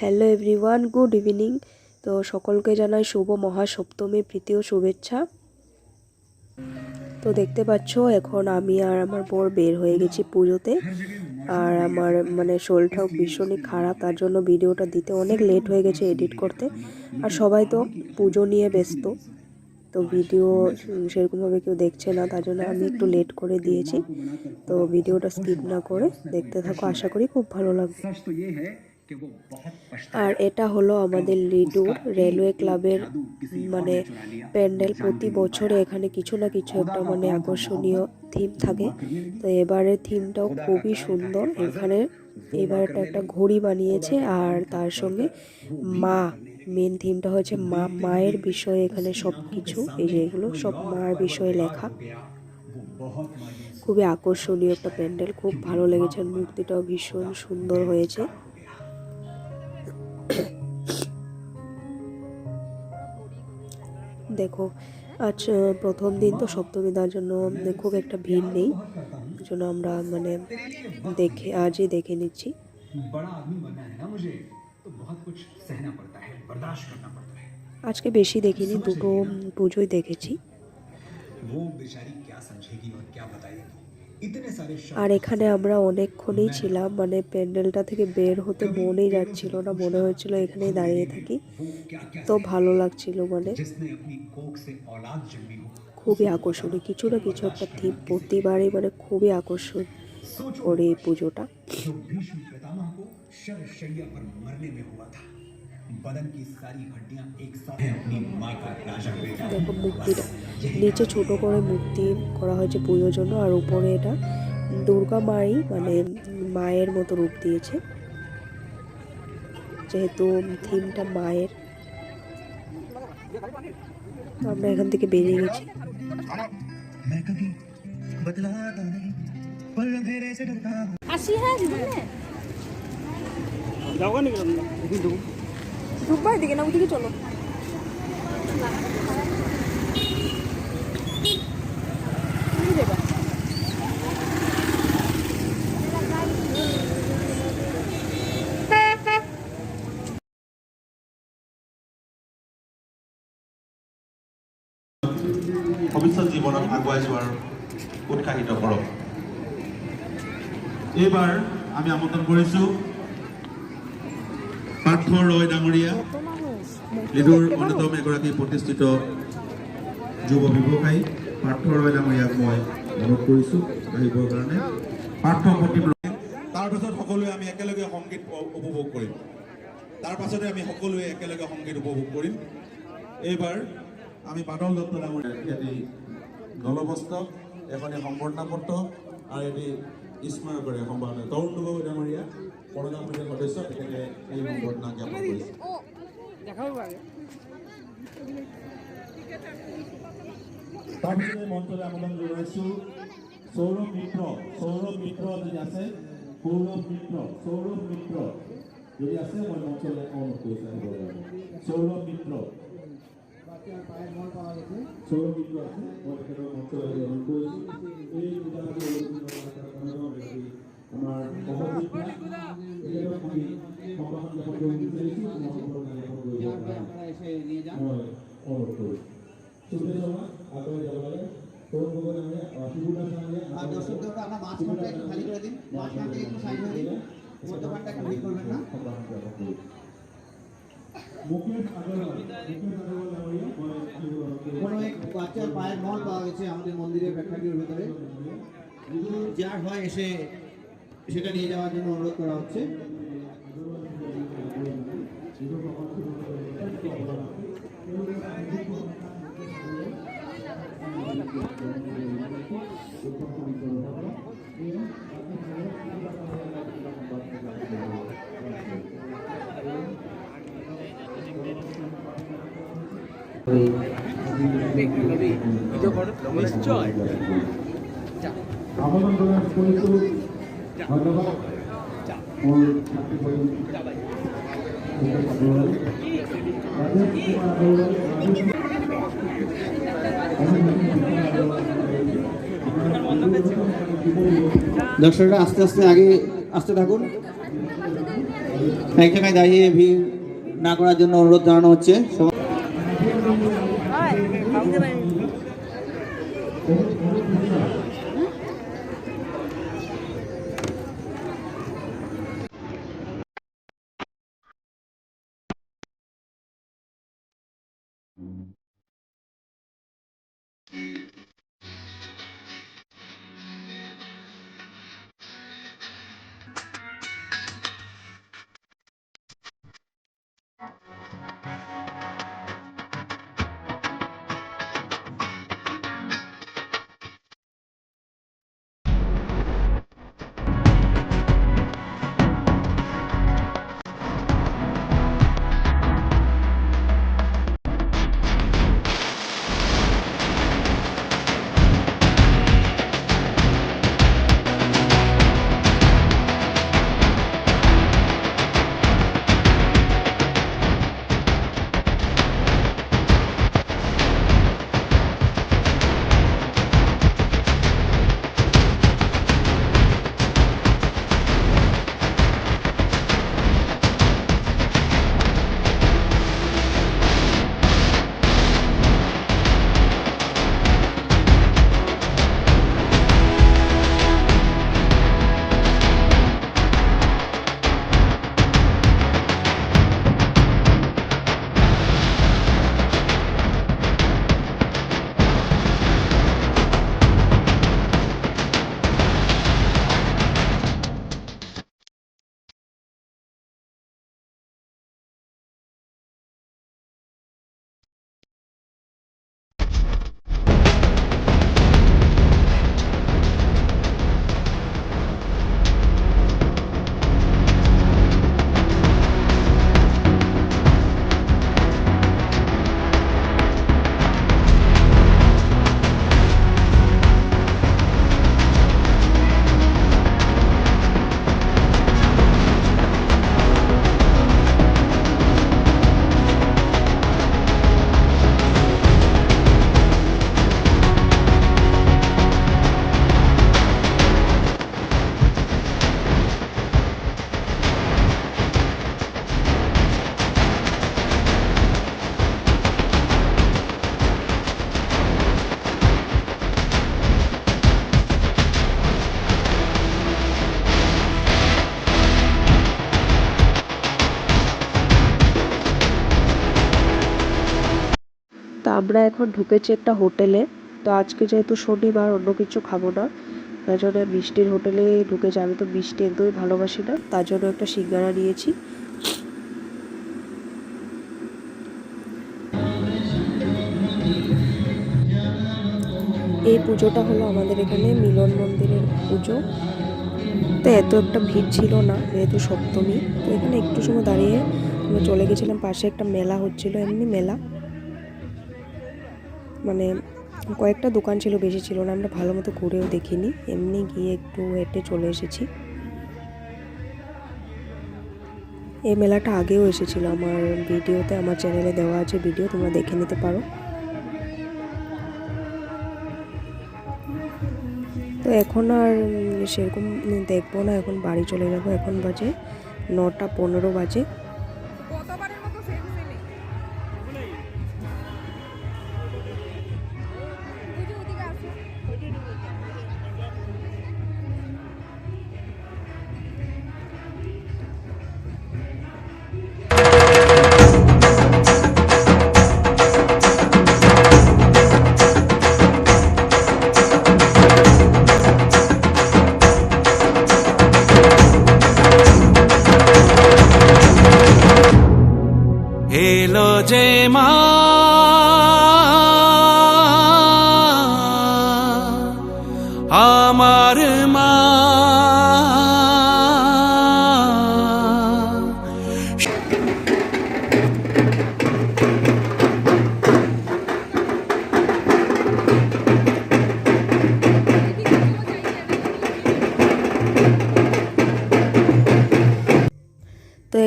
Hello everyone good evening তো সকলকে জানাই শুভ মহাসপ্তমী, প্রীতি ও শুভেচ্ছা। তো দেখতে পাচ্ছ, এখন আমি আর আমার বর বের হয়ে গেছি পুজোতে। আর আমার মানে শরীরটাও ভীষণই খারাপ, তার জন্য ভিডিওটা দিতে অনেক লেট হয়ে গেছে এডিট করতে। আর সবাই তো পুজো নিয়ে ব্যস্ত, তো ভিডিও সেরকমভাবে কেউ দেখছে না, তার জন্য আমি একটু লেট করে দিয়েছি। তো ভিডিওটা স্কিপ না করে দেখতে থাকো, আশা করি খুব ভালো লাগবে। আর এটা হলো আমাদের লিডুর রেলওয়ে ক্লাবের মানে প্যান্ডেল। প্রতি বছরে এখানে কিছু না কিছু একটা মানে আকর্ষণীয় থিম থাকে। তো এবারের থিমটাও খুবই সুন্দর। এখানে এবার এটা একটা ঘড়ি বানিয়েছে আর তার সঙ্গে মা মেন থিমটা হচ্ছে মা, মায়ের বিষয়ে এখানে সব কিছু এই যে এগুলো সব মার বিষয়ে লেখা। খুবই আকর্ষণীয় একটা প্যান্ডেল। খুব ভালো লেগেছে। মূর্তিটাও ভীষণ সুন্দর হয়েছে। দেখো আজ আহ, প্রথম দিন তো সপ্তমী তার জন্য খুব একটা ভিড় নেই এই জন্য আমরা মানে দেখে আজই দেখে নিচ্ছি बड़ा आदमी बनना है ना मुझे तो बहुत कुछ सहना पड़ता है बर्दाश्त करना पड़ता है আজকে বেশি দেখিনি দুটো উম, পুজোই দেখেছি वो बेचारी क्या समझेगी और क्या बताएगी इतने सारे शब्द আর এখানে আমরা অনেকক্ষণই ছিলাম মানে প্যান্ডেলটা থেকে বের হতে মনেই যাচ্ছিল না মনে হচ্ছিল এখানেই দাঁড়িয়ে থাকি। তো ভালো লাগছিল মানে। খুবই আকর্ষণীয় কিছু না কিছু একটা থিম প্রতিবারই মানে খুবই আকর্ষণ করে এই পুজোটা। দেখো মুক্তিটা। নিচে ছোট করে মূর্তি করা হয়েছে পুজোর জন্য আর উপরে এটা দুর্গা মাই মানে মায়ের মতো রূপ দিয়েছে। যেহেতু থিমটা মায়ের। আমরা এখান থেকে বেরিয়ে গেছি। ডুববার দিকে না ওদিকে চলো। জীৱনত আগুৱাই যোৱাৰ উৎসাহিত কৰক। এইবাৰ আমি আমন্ত্ৰণ কৰিছোঁ পাৰ্থ ৰয় ডাঙৰীয়া লিডুৰ অন্যতম এগৰাকী প্ৰতিষ্ঠিত যুৱ ব্যৱসায়ী। পাৰ্থ ৰয় ডাঙৰীয়াক মই অনুৰোধ কৰিছোঁ আহিবৰ কাৰণে। পাৰ্থ প্ৰতিম তাৰপিছত সকলোৱে আমি একেলগে সংগীত উপ- উপভোগ কৰিম। তাৰ পাছতে আমি সকলোৱে একেলগে সংগীত উপভোগ কৰিম। এইবাৰ আমি বাদল দত্ত ডাঙৰীয়া এটি দলবস্ত্ৰ এখনি সম্বৰ্ধনা পত্ৰ আৰু এটি স্মাৰক কৰে সম্বৰ্ধনা তৰুণ গগৈ ডাঙৰীয়া কৰোণা সমিতিৰ সদস্য তেখেতে এই সম্বৰ্ধনা জ্ঞাপন কৰিছে তাৰপিছতে মঞ্চলৈ আমন্ত্ৰণ জনাইছোঁ সৌৰভ মিত্ৰ সৌৰভ মিত্ৰ যদি আছে সৌৰভ মিত্ৰ সৌৰভ মিত্ৰ যদি আছে মই মঞ্চলৈ অনুৰোধ কৰিছোঁ সৌৰভ মিত্ৰ সৌৰভ আছে এই আমি সম্ভাষণ জ্ঞাপন মাছ একটু খালি করে দিন। মাছ মাঠটা একটু সাইড হয়ে দিন। দোকানটা একটু ভিড় করবেন না। কোনো এক বাচ্চার পায়ের মল পাওয়া গেছে আমাদের মন্দিরের প্রেক্ষাগৃহের ভিতরে। যার হয় এসে সেটা নিয়ে যাওয়ার জন্য অনুরোধ করা হচ্ছে। দর্শকরা, আস্তে আস্তে আগে আসতে থাকুন। জায়গায় দাঁড়িয়ে ভিড় না করার জন্য অনুরোধ জানানো হচ্ছে। সবাই তো আমরা এখন ঢুকেছি একটা হোটেলে। তো আজকে যেহেতু শনিবার, অন্য কিছু খাব না। তার জন্য মিষ্টির হোটেলে ঢুকেছি আমি তো মিষ্টি একদমই ভালোবাসি না। তার জন্য একটা সিঙ্গারা নিয়েছি। এই পুজোটা হলো আমাদের এখানে মিলন মন্দিরের পুজো। তো এত একটা ভিড় ছিল না, যেহেতু সপ্তমী। তো এখানে একটু সময় দাঁড়িয়ে আমরা চলে গেছিলাম, পাশে একটা মেলা হচ্ছিল, এমনি মেলা। মানে কয়েকটা দোকান ছিল, বেশি ছিল না, আমরা ভালো মতো ঘুরেও দেখিনি। এমনি গিয়ে একটু হেঁটে চলে এসেছি। এই মেলাটা আগেও এসেছিল, আমার ভিডিওতে, আমার চ্যানেলে দেওয়া আছে ভিডিও, তোমরা দেখে নিতে পারো। তো এখন আর সেরকম দেখব না, এখন বাড়ি চলে যাব। এখন বাজে নটা পনেরো বাজে।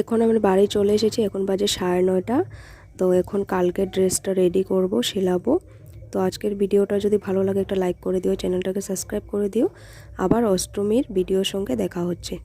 এখন আমি বাড়ি চলে এসেছি, এখন বাজে সাড়ে নয়টা। তো এখন কালকে ড্রেসটা রেডি করব, সেলাবো। তো আজকের ভিডিওটা যদি ভালো লাগে একটা লাইক করে দিও, চ্যানেলটাকে সাবস্ক্রাইব করে দিও। আবার অষ্টমীর ভিডিওর সঙ্গে দেখা হচ্ছে।